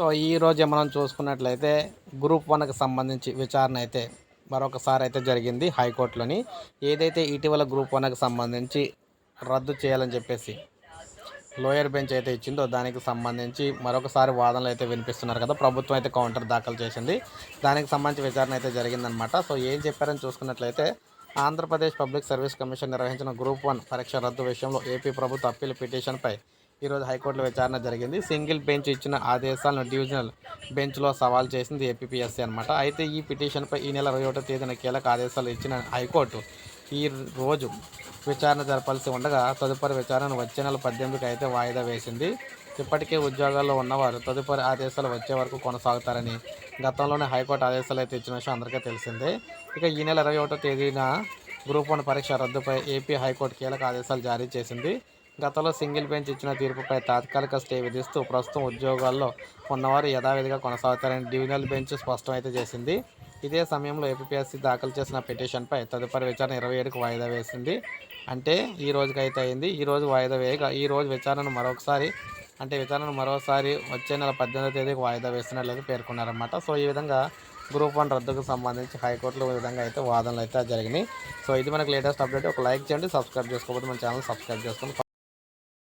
So ఈ మనం చూసుకున్నట్లయితే గ్రూప్ వన్కి సంబంధించి విచారణ అయితే మరొకసారి అయితే జరిగింది హైకోర్టులోని. ఏదైతే ఇటీవల గ్రూప్ వన్కి సంబంధించి రద్దు చేయాలని చెప్పేసి లోయర్ బెంచ్ అయితే ఇచ్చిందో దానికి సంబంధించి మరొకసారి వాదనలు అయితే వినిపిస్తున్నారు కదా. ప్రభుత్వం అయితే కౌంటర్ దాఖలు చేసింది. దానికి సంబంధించి విచారణ అయితే జరిగిందనమాట సో ఏం చెప్పారని చూసుకున్నట్లయితే ఆంధ్రప్రదేశ్ పబ్లిక్ సర్వీస్ కమిషన్ నిర్వహించిన గ్రూప్ వన్ పరీక్ష రద్దు విషయంలో ఏపీ ప్రభుత్వ అప్పీల్ పిటిషన్పై ఈరోజు హైకోర్టులో విచారణ జరిగింది. సింగిల్ బెంచ్ ఇచ్చిన ఆదేశాలను డివిజనల్ బెంచ్లో సవాల్ చేసింది ఏపీఎస్సీ అనమాట అయితే ఈ పిటిషన్పై ఈ నెల ఇరవై ఒకటో తేదీన కీలక ఆదేశాలు ఇచ్చిన హైకోర్టు ఈ రోజు విచారణ జరపాల్సి ఉండగా తదుపరి విచారణ వచ్చే నెల పద్దెనిమిదికి అయితే వాయిదా వేసింది. ఇప్పటికే ఉద్యోగాల్లో ఉన్నవారు తదుపరి ఆదేశాలు వచ్చే వరకు కొనసాగుతారని గతంలోనే హైకోర్టు ఆదేశాలు అయితే ఇచ్చిన విషయం అందరికీ తెలిసిందే. ఇక ఈ నెల ఇరవై ఒకటో తేదీన గ్రూప్ వన్ పరీక్ష రద్దుపై ఏపీ హైకోర్టు కీలక ఆదేశాలు జారీ చేసింది. గతంలో సింగిల్ బెంచ్ ఇచ్చిన తీర్పుపై తాత్కాలిక స్టే విధిస్తూ ప్రస్తుతం ఉద్యోగాల్లో ఉన్నవారు యథావిధిగా కొనసాగుతారని డివిజనల్ బెంచ్ స్పష్టం అయితే చేసింది. ఇదే సమయంలో ఏపీఎస్సీ దాఖలు చేసిన పిటిషన్పై తదుపరి విచారణ ఇరవై ఏడుకు వాయిదా వేసింది. అంటే ఈ రోజుకైతే అయింది. ఈ రోజు వాయిదా వేయగా ఈ రోజు విచారణను మరొకసారి అంటే విచారణను మరోసారి వచ్చే నెల పద్దెనిమిదో తేదీకి వాయిదా వేస్తున్నట్లయితే పేర్కొన్నారన్నమాట. సో ఈ విధంగా గ్రూప్ వన్ రద్దుకు సంబంధించి హైకోర్టులో ఈ విధంగా అయితే వాదనలు అయితే జరిగినాయి. సో ఇది మనకు లేటెస్ట్ అప్డేట్. ఒక లైక్ చేయండి సబ్స్క్రైబ్ చేసుకోకపోతే మన ఛానల్ సబ్స్క్రైబ్ చేసుకోండి